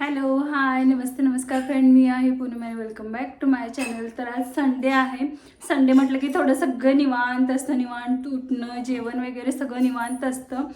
Hello hi नमस्ते नमस्कार friend मी आहे Poonam welcome back to my channel तर आज संडे आहे. संडे म्हटलं की थोडं सगळं निवांत असतं निवांत उठणं जेवण वगैरे सगळं निवांत असतं.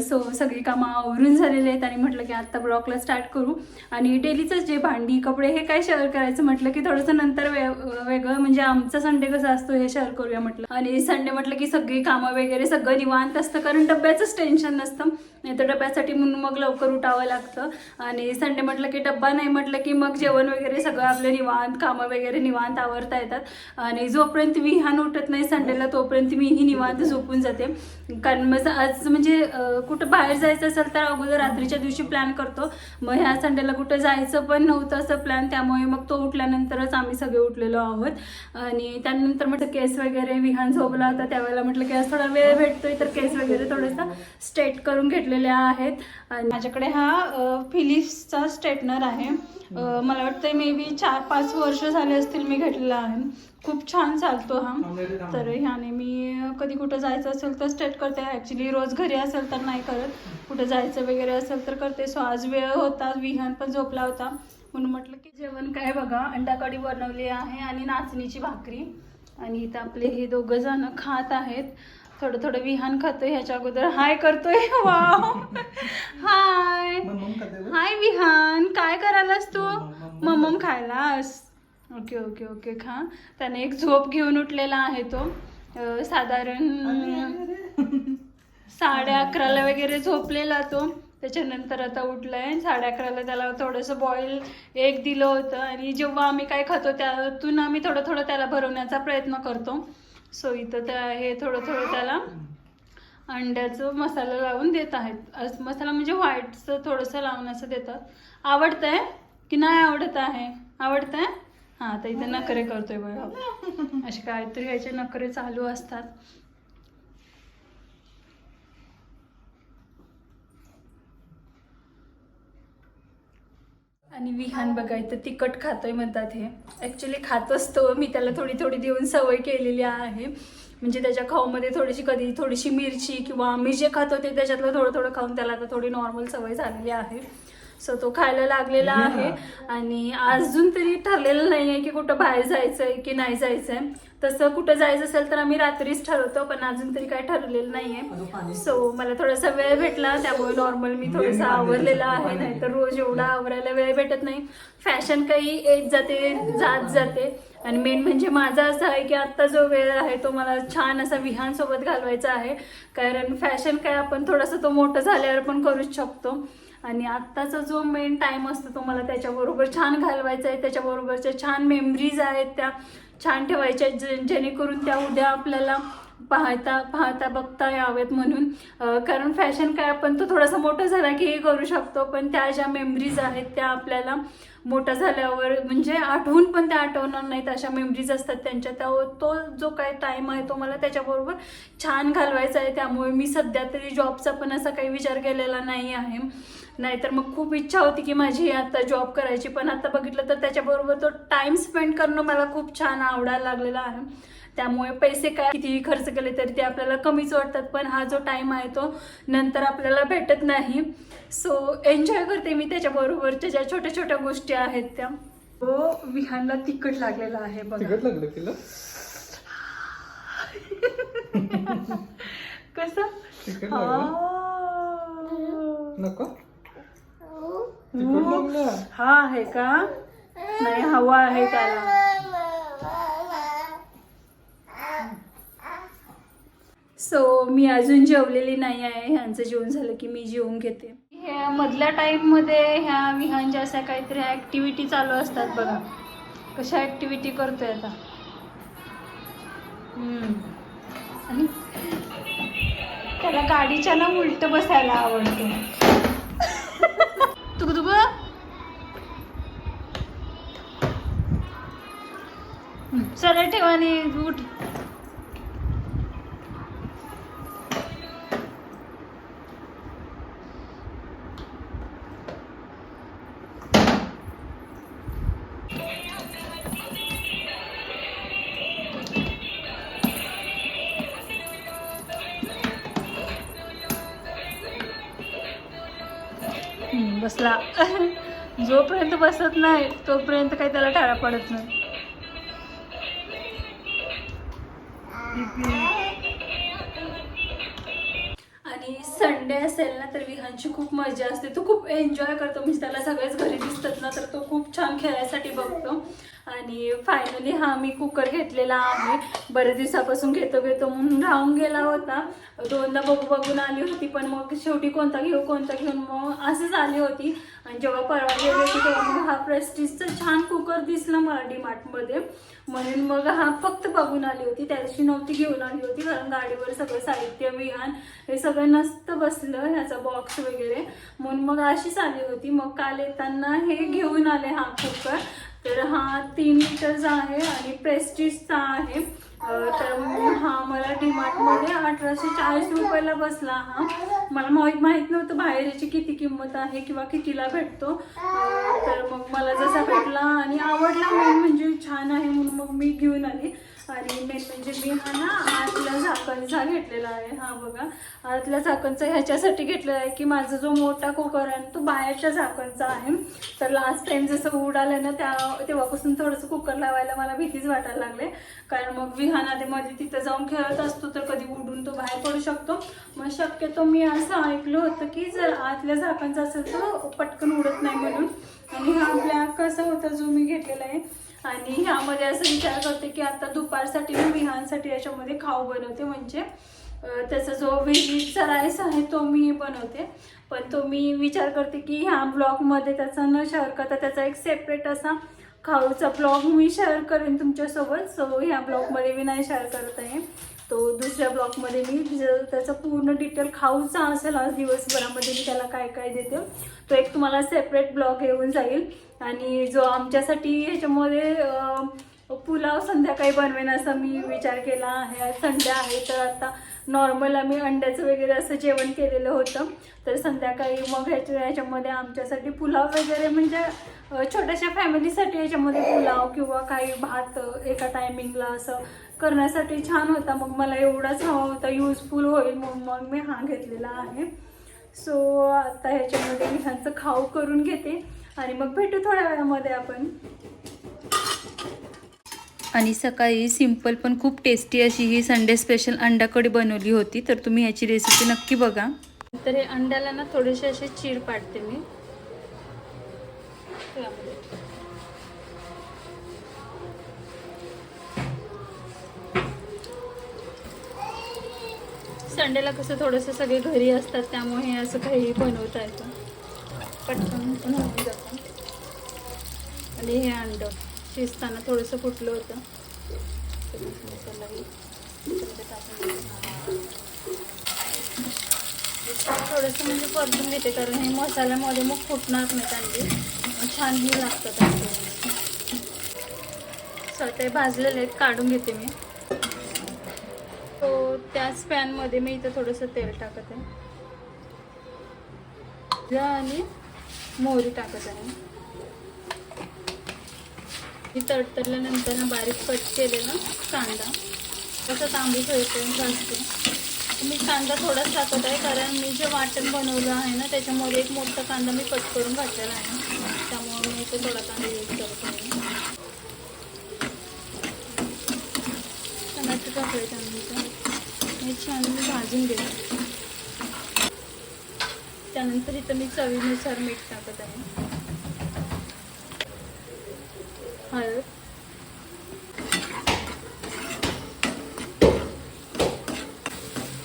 सो सगळी कामं आवरून झालेली आहेत आणि म्हटलं की आत्ता ब्लॉगला स्टार्ट करू. आणि डेलीचंच जे भांडी कपडे हे काय शेअर करायचं म्हटलं की थोडंसं नंतर वे वेगळं म्हणजे आमचा संडे कसा असतो हे शेअर करूया म्हटलं. आणि संडे म्हटलं की सगळी कामं वगैरे सगळं निवांत असतं कारण डब्याचंच टेन्शन नसतं. नाही तर डब्यासाठी म्हणून मग लवकर उठावं लागतं. आणि संडे म्हटलं की डब्बा नाही म्हटलं की मग जेवण वगैरे सगळं आपलं निवांत कामं वगैरे निवांत आवरता येतात. आणि जोपर्यंत विहान उठत नाही संडेला तोपर्यंत मीही निवांत झोपून जाते. कारण मग आज म्हणजे कुठं बाहेर जायचं असेल तर अगोदर रात्रीच्या दिवशी प्लॅन करतो. मग ह्या संडेला कुठं जायचं पण नव्हतं असं प्लॅन त्यामुळे मग तो उठल्यानंतरच आम्ही सगळे उठलेलो आहोत. आणि त्यानंतर म्हटलं केस वगैरे विहान झोपला होता. त्यावेळेला म्हटलं की आज थोडा वेळ भेटतोय तर केस वगैरे थोडंसं स्ट्रेट करून घेतलेले आहेत. आणि माझ्याकडे हा फिलिप्सचा स्ट्रेटनर आहे. मला वाटतं मे बी चार पाच वर्ष झाले असतील मी घेतलेला आहे. खूप छान चालतो हा. तर ह्याने मी कधी कुठं जायचं असेल तर स्ट्रेट करते. ॲक्च्युली रोज घरी असेल तर नाही करत. कुठं जायचं वगैरे असेल तर करते. सो आज वेळ होता. विहान पण झोपला होता. म्हणून म्हटलं की जेवण काय बघा. अंडा कढी बनवली आहे आणि नाचणीची भाकरी. आणि इथं आपले हे दोघं जण खात आहेत. थोडं थोडं विहान खातोय. ह्याच्या अगोदर हाय करतोय. Wow hi hi Vihaan. काय करायलास तू? मम्मम खायलास. ओके ओके ओके खा. त्याने एक झोप घेऊन उठलेला आहे तो. साधारण साडे अकराला वगैरे झोपलेला तो. त्याच्यानंतर आता उठलाय साडे अकराला त्याला थोडंसं बॉईल एक दिलं होतं. आणि जेव्हा आम्ही काय खातो त्यातून आम्ही थोडं थोडं त्याला भरवण्याचा प्रयत्न करतो. सो इथं त्या हे थोडं थोडं त्याला अंड्याचं मसाला लावून देत आहेत. आज मसाला म्हणजे व्हाईटचं थोडंसं लावण्याचं देतात. आवडतंय की नाही आवडत आहे? आवडतंय? हां तर इथे नखरे करतोय बघा. असे काहीतरी ह्याचे नखरे चालू असतात. आणि विहान बघायचं तिखट खातोय म्हणतात हे. ॲक्च्युली खात असतो मी त्याला थोडी थोडी देऊन सवय केलेली आहे. म्हणजे त्याच्या खाऊमध्ये थोडीशी कधी थोडीशी मिरची किंवा आम्ही जे खातो ते त्याच्यातलं थोडं थोडं खाऊन त्याला आता थोडी नॉर्मल सवय झालेली आहे. सो तो खायला लागलेला आहे. आणि अजून तरी ठरलेलं नाही आहे की कुठं बाहेर जायचं आहे की नाही जायचं आहे तसं कुठं जायचं असेल तर आम्ही रात्रीच ठरवतो पण अजून तरी काही ठरलेलं नाही आहे सो मला थोडासा वेळ भेटला त्यामुळे नॉर्मल मी थोडंसं आवरलेलं आहे. नाहीतर रोज एवढा आवरायला वेळ भेटत नाही. फॅशन काही येत जाते जात जाते. आणि मेन म्हणजे माझा असं आहे की आत्ता जो वेळ आहे तो मला छान असा विहानसोबत घालवायचा आहे. कारण फॅशन काय आपण थोडासा तो मोठं झाल्यावर पण करूच शकतो. आणि आत्ताचा जो मेन टाईम असतो तो मला त्याच्याबरोबर छान घालवायचा आहे. त्याच्याबरोबरच्या छान मेमरीज आहेत त्या. छान ठेवायच्या जे- जेणेकरून त्या उद्या आपल्याला पाहता पाहता बघता यावेत म्हणून. कारण फॅशन काय आपण तो थोडासा मोठा झाला की हे करू शकतो. पण त्या ज्या मेमरीज आहेत त्या आपल्याला मोठा झाल्यावर म्हणजे आठवून पण त्या आठवणार नाहीत. अशा मेमरीज असतात त्यांच्या. त्या तो जो काय टाईम आहे तो मला त्याच्याबरोबर छान घालवायचा आहे. त्यामुळे मी सध्या तरी जॉबचा पण असा काही विचार केलेला नाही आहे. नाहीतर मग खूप इच्छा होती की माझी आता जॉब करायची पण आता बघितलं तर त्याच्याबरोबर तो टाइम स्पेंड करणं मला खूप छान आवडायला लागलेला आहे. त्यामुळे पैसे काय कितीही खर्च केले तरी ते आपल्याला कमीच वाटतात पण हा जो टाइम आहे तो नंतर आपल्याला भेटत नाही. सो एन्जॉय करते मी त्याच्याबरोबरच्या ज्या छोट्या छोट्या गोष्टी आहेत त्या. तो विहानला तिखट लागलेला आहे बघा. तिकट लागलं तिला? कसं? तिकट हा. नको? तिकट हा आहे का नाही हवा आहे त्याला सो मी अजून जेवलेली नाही आहे. ह्यांचं जेवण झालं की मी जेवून घेते. ह्या मधल्या टाईममध्ये ह्या विहानच्या अशा काहीतरी ॲक्टिव्हिटी चालू असतात बघा. कशा ॲक्टिव्हिटी करतोय आता. आणि त्याला गाडीच्या ना उलट बसायला आवडते. तुक तुक सरळ ठेवा आणि उठ बसला. जोपर्यंत बसत नाही तोपर्यंत काही त्याला टाळा पडत नाही. आणि संडे असेल ना तर विहानची खूप मजा असते. तो खूप एन्जॉय करतो म्हणजे त्याला सगळेच छान बघतो. आणि फायनली हा मी कुकर घेतलेला आहे. बरेच दिवसापासून घेतो घेतो म्हणून राहून गेला होता. दोनदा बघू बघून आली होती पण मग शेवटी कोणता घेऊ कोणता घेऊन मग असंच आली होती. आणि जेव्हा परवा गेली होती तेव्हा मग हा प्रेस्टिजचा छान कुकर दिसला मला डीमार्टमध्ये म्हणून मग हा फक्त बघून आली होती. त्या दिवशी नव्हती घेऊन आली होती कारण गाडीवर सगळं साहित्य विहान हे सगळं नसतं बसलं ह्याचा बॉक्स वगैरे. म्हणून मग अशीच आली होती. मग काल येताना हे घेऊन आले हा कुकर तर हा तीन लिटरचा आहे आणि प्रेस्टिजचा आहे. तर मग हा मला डीमार्टमध्ये अठराशे चाळीस रुपयाला बसला हा. मला माहीत माहीत नव्हतं बाहेर याची किती किंमत आहे किंवा कितीला भेटतो. तर मग मला जसा भेटला आणि आवडला मेन म्हणजे छान आहे म्हणून मग मी घेऊन आली. आणि मेन म्हणजे मी हा ना आतला झाकणचा घेतलेला आहे. हा बघा. आतल्या झाकणचा ह्याच्यासाठी घेतलेला आहे की माझा जो मोठा कुकर आहे ना, तो बाहेरच्या झाकणचा आहे. तर लास्ट टाइम जसं उड आलं ना त्या तेव्हापासून थोडंसं कुकर लावायला मला भीतीच वाटायला लागले. कारण मग विहान मध्ये तिथं जाऊन खेळत असतो तर कधी उडून तो बाहेर पडू शकतो. मग शक्यतो मी असं ऐकलं होतं की जर आतल्या झाकणचा असेल तर पटकन उडत नाही म्हणून. आणि हा ब्लॅक कसा होता जो मी घेतलेला आहे. आणि ह्यामध्ये असं विचार करते की आता दुपारसाठी मी विहानसाठी याच्यामध्ये खाऊ बनवते. म्हणजे त्याचा जो व्हेजीचा राईस आहे तो मी बनवते. पण तो मी विचार करते की ह्या ब्लॉगमध्ये त्याचा न शेअर करता त्याचा एक सेपरेट असा खाऊचा ब्लॉग मी शेअर करेन तुमच्यासोबत. सो ह्या ब्लॉगमध्ये मी नाही शेअर करत आहे. तो दुसऱ्या ब्लॉगमध्ये मी त्याचा पूर्ण डिटेल खाऊचा असेल आज दिवसभरामध्ये मी त्याला काय काय देते. तो एक तुम्हाला सेपरेट ब्लॉग येऊन जाईल. आणि जो आमच्यासाठी ह्याच्यामध्ये पुलाव संध्याकाळी बनवेन असा मी विचार केला आहे. आज संडे आहे तर आता नॉर्मल आम्ही अंड्याचं वगैरे असं जेवण केलेलं होतं. तर संध्याकाळी मग ह्याच्या ह्याच्यामध्ये आमच्यासाठी पुलाव वगैरे म्हणजे छोट्याशा फॅमिलीसाठी याच्यामध्ये पुलाव किंवा काही भात एका टायमिंगला असं करण्यासाठी छान होता. मग मला एवढाच हवा होता युजफुल होईल म्हणून मग मी हा घेतलेला आहे. सो आता ह्याच्यामध्ये मी ह्यांचं खाऊ करून घेते. आणि मग भेटू थोड्या वेळामध्ये आपण. आणि सकाळी सिंपल पण खूप टेस्टी अशी ही संडे स्पेशल अंडा बनवली होती तर तुम्ही याची रेसिपी नक्की बघा. तर हे अंड्याला ना थोडेसे असे चीर पाडते मी. संडेला कसं थोडंसं सगळे घरी असतात त्यामुळे हे असं काही बनवता येतं. पटकन पण होऊन जातं आणि हे अंड. शिजताना थोडंसं फुटलं होतं. थोडंसं म्हणजे परतून घेते कारण हे मसाल्यामध्ये मग फुटणार नाही अंडी. छानही लागतात अंडी. ते भाजलेले आहेत काढून घेते मी. तो त्याच पॅनमध्ये मी इथं थोडंसं तेल टाकत. आहे आणि मोहरी टाकत आहे मी तडतडल्यानंतर ना बारीक कट केलेला कांदा. तसं तांबूस होईपर्यंत भाजते. मी कांदा थोडाच टाकत आहे कारण मी जे वाटण बनवलं आहे ना त्याच्यामध्ये एक मोठा कांदा मी कट करून घातलेला आहे. त्यामुळे मी इथे थोडा कांदा यूज करत आहे. टमाटर टाकले त्यानंतर. मी छान मी भाजून घेते. त्यानंतर इथं मी चवीनुसार मीठ टाकत आहे. हळद.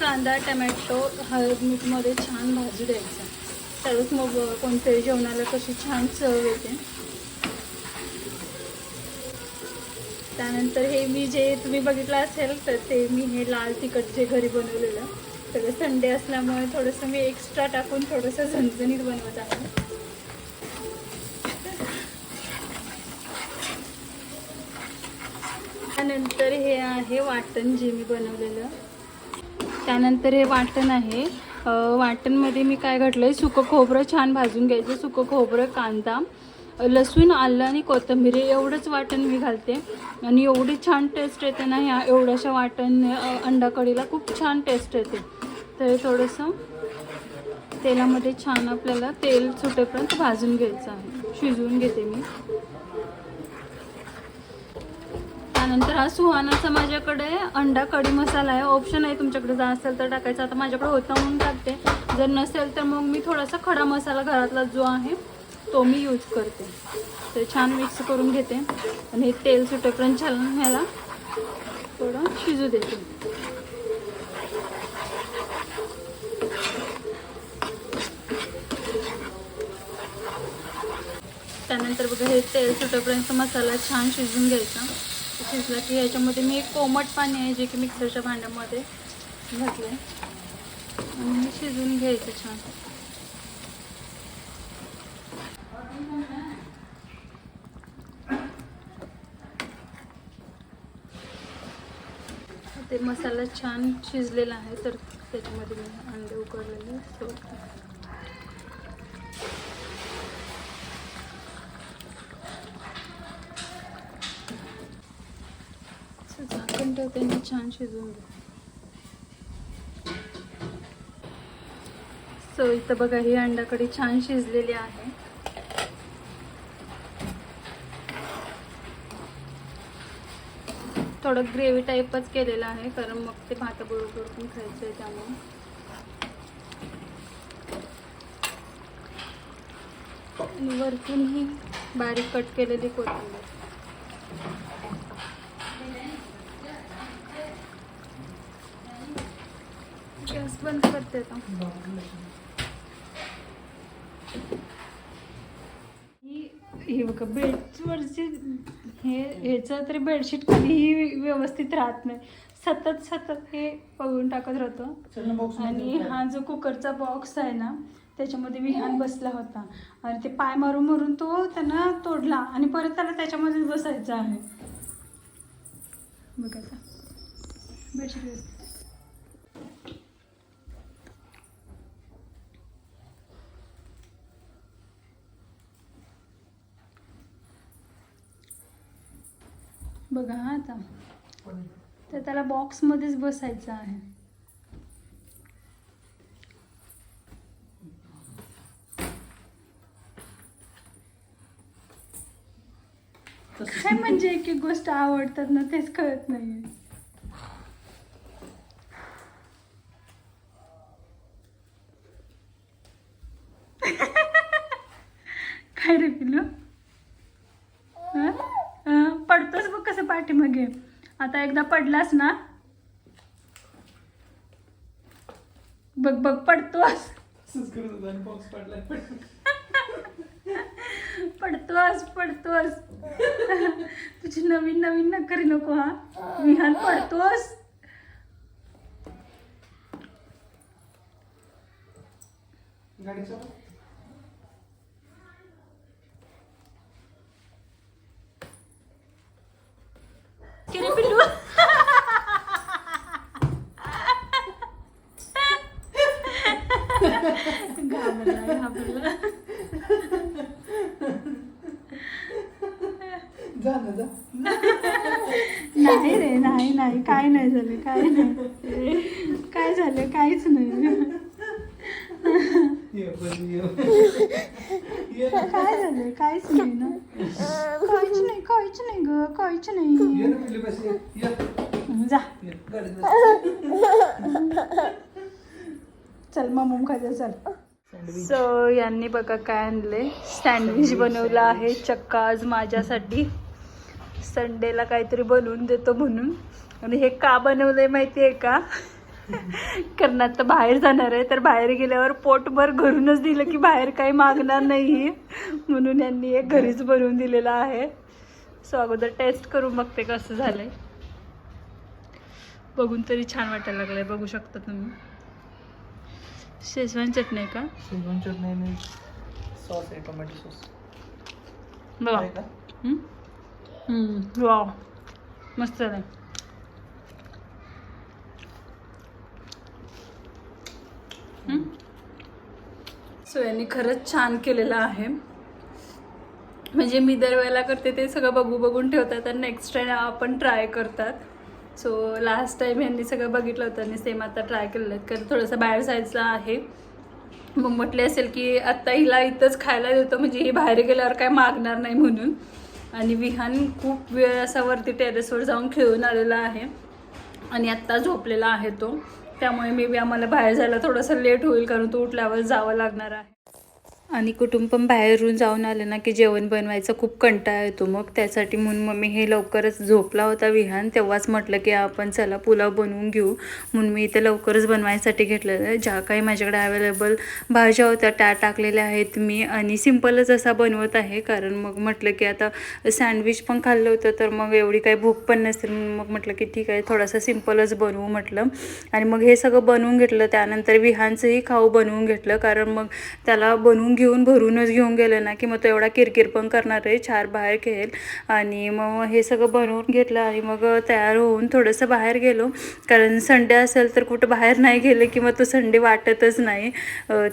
कांदा टमॅटो हळद मीठमध्ये छान भाजू द्यायचा. तरच मग कोणत्याही जेवणाला कशी छान चव येते. त्यानंतर हे मी जे तुम्ही बघितलं असेल तर ते मी हे लाल तिखट जे घरी बनवलेलं सगळं संडे असल्यामुळे थोडंसं मी एक्स्ट्रा टाकून थोडंसं झणझणीत बनवत आहे. त्यानंतर हे आहे वाटण जे मी बनवलेलं. त्यानंतर हे वाटण आहे. वाटणमध्ये मी काय घातलं आहे सुकं खोबरं छान भाजून घ्यायचं. सुकं खोबरं कांदा लसूण आलं आणि कोथंबीर एवढंच वाटण मी घालते. आणि एवढी छान टेस्ट येते ना ह्या एवढ्याशा वाटण अंडा कढीला खूप छान टेस्ट येते. तर हे थोडंसं तेलामध्ये छान आपल्याला तेल सुटेपर्यंत भाजून घ्यायचं आहे. शिजवून घेते मी. त्यानंतर हा सुहानाचा माझ्याकडे अंडा कढी मसाला आहे. ऑप्शन आहे तुमच्याकडे. जर असेल तर टाकायचा. आता माझ्याकडे होता म्हणून टाकते. जर नसेल तर मग मी थोडासा खडा मसाला घरातला जो आहे तो मी यूज करते. ते छान मिक्स करून घेते. आणि हे तेल सुटेपर्यंत छान ह्याला थोडं शिजू देते. त्यानंतर बघा हे तेल सुटेपर्यंत मसाला छान शिजून घ्यायचा. शिजला की याच्यामध्ये मी एक कोमट पाणी आहे जे की मिक्सरच्या भांड्यामध्ये घातलं आहे आणि हे शिजून घ्यायचं छान. ते मसाला छान शिजलेला आहे तर त्याच्यामध्ये मी अंडे उकडलेले सोडते झाकण ठेवते छान शिजवून घे सो इथं बघा ही अंडाकडी छान शिजलेली आहे थोडं ग्रेव्ही टाईपच केलेलं आहे कारण मग ते भाताबरोबर पण खायचं आहे त्यामुळे वरतून ही बारीक कट केलेली कोथिंबीर. गॅस बंद करते आता. ही हे बघा बेडवरची हे ह्याचं तरी बेडशीट कधीही व्यवस्थित राहत नाही. सतत सतत हे पळून टाकत राहतो. आणि हा जो कुकरचा बॉक्स आहे ना त्याच्यामध्ये विहान बसला होता. आणि ते पाय मारून मारून तो त्यांना तोडला आणि परत त्याला त्याच्यामध्येच बसायचं आहे. बघा बेडशीट व्यवस्थित. बघा हा आता. तर त्याला बॉक्समध्येच बसायचं आहे. काय म्हणजे एक एक गोष्ट आवडतात ना तेच कळत नाहीये. काय रे पिलू हा? पडतोस बघ कसं पाठीमागे. आता एकदा पडलास ना बघ बघ पडतोस. पडतोस पडतोस. तुझी नवीन नवीन नकरी नको हा. विहान पडतोस. गाडी चालव की रे पिल्लू घाबरला घाबरला जा ना जा नाही रे नाही नाही काय नाही झालं काय नाही काय झालं काहीच नाही ये पण ये ये काय झालं काहीच नाही ना काहीच नाही काहीच नाही ग काहीच नाही ये ना पिल्लू बस ये ये जा ये गाडीत बस. चल मग खायचं चल. सो यांनी बघा काय आणले सँडविच बनवलं आहे चक्का आज माझ्यासाठी संडेला काहीतरी बनवून देतो म्हणून. आणि हे का बनवलंय माहिती आहे का? कारण आता बाहेर जाणार आहे तर बाहेर गेल्यावर पोटभर घरूनच दिलं की बाहेर काही मागणार नाही. म्हणून यांनी एक घरीच बनवून दिलेलं आहे. सो अगोदर टेस्ट करून बघते कसं झालंय. बघून तरी छान वाटायला लागलंय बघू शकता तुम्ही. शेजवान चटणी आहे का शेजवान चटणी आणि सॉस आहे टोमॅटो सॉस बघा आहे का वाव मस्त झालं सो यांनी खरंच छान केलेलं आहे. म्हणजे मी दरवेळेला करते ते सगळं बघू बघून ठेवतात आणि नेक्स्ट टाइम आपण ट्राय करतात. सो लास्ट टाईम यांनी सगळं बघितलं होतं आणि सेम आता ट्राय केलेलं आहे कारण थोडंसं बाहेर जायचं आहे. मग म्हटले असेल की आत्ता हिला इथंच खायला देतो. म्हणजे ही बाहेर गेल्यावर काय मागणार नाही म्हणून. आणि विहान खूप वेळ असा वरती टेरेसवर जाऊन खेळून आलेला आहे. आणि आत्ता झोपलेला आहे तो. त्यामुळे मे बी आम्हाला बाहेर जायला थोडंसं लेट होईल. कारण तो उठल्यावर जावं लागणार आहे. आणि कुटुंब पण बाहेरून जाऊन आलं ना की जेवण बनवायचा खूप कंटाळा येतो. मग त्यासाठी म्हणून मम्मी हे लवकरच झोपला होता विहान तेव्हाच म्हटलं की आपण चला पुलाव बनवून घेऊ. म्हणून मी इथे लवकरच बनवायसाठी घेतलेलं आहे ज्या काही माझ्याकडे अवेलेबल भाज्या होत्या त्या टाकलेल्या आहेत मी आणि सिम्पलच असा बनवत आहे. कारण मग म्हटलं की आता सँडविच पण खाल्लं होतं तर मग एवढी काही भूक पण नसेल मग म्हटलं की ठीक आहे थोडासा सिम्पलच बनवू म्हटलं. आणि मग हे सगळं बनवून घेतलं. त्यानंतर विहानचंही खाऊ बनवून घेतलं. कारण मग त्याला बनवून घेऊन भरूनच घेऊन गेलं ना की मग तो एवढा किरकिर पण करणार आहे चार बाहेर खेळेल. आणि मग हे सगळं बनवून घेतलं आणि मग तयार होऊन थोडंसं बाहेर गेलो. कारण संडे असेल तर कुठं बाहेर नाही गेले की मग तो संडे वाटतच नाही.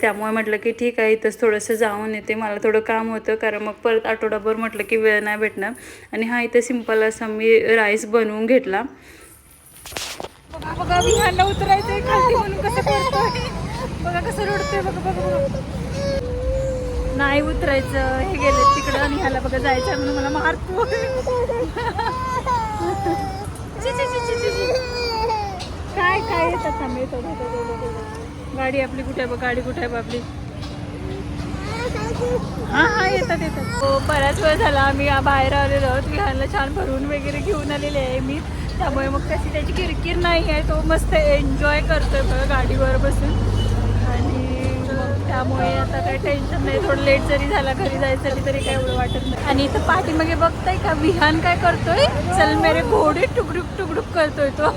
त्यामुळे म्हटलं की ठीक आहे इथंच थोडंसं जाऊन येते. मला थोडं काम होतं कारण मग परत आठवडाभर म्हटलं की वेळ नाही भेटणार. आणि हा इथं सिंपल असा मी राईस बनवून घेतला. बघा बघा विहानला उतरायचंय म्हणून कसं करतोय. बघा कसं रडतोय. बघा बघा बघा. नाही उतरायचं. हे गेले तिकडं आणि ह्याला बघा जायचं म्हणून मला मारतो. ची, काय काय येतात थांब गाडी आपली कुठे आहे बघ? गाडी कुठे आहे आपली? हा हा येतात येतात. हो बऱ्याच वेळ झाला. आम्ही बाहेर आलेलो आहोत. विहानला छान भरून वगैरे घेऊन आलेले आहे मी. त्यामुळे मग तशी त्याची किरकिर नाही आहे. तो मस्त एन्जॉय करतोय बघा गाडीवर बसून. आणि त्यामुळे आता काही टेन्शन नाही थोडं लेट जरी झाला घरी जायचं तरी काय एवढं वाटत नाही. आणि इथं पाठीमागे बघताय का? विहान काय करतोय? चल मेरे घोडे टुकडुक टुकडुक करतोय तो.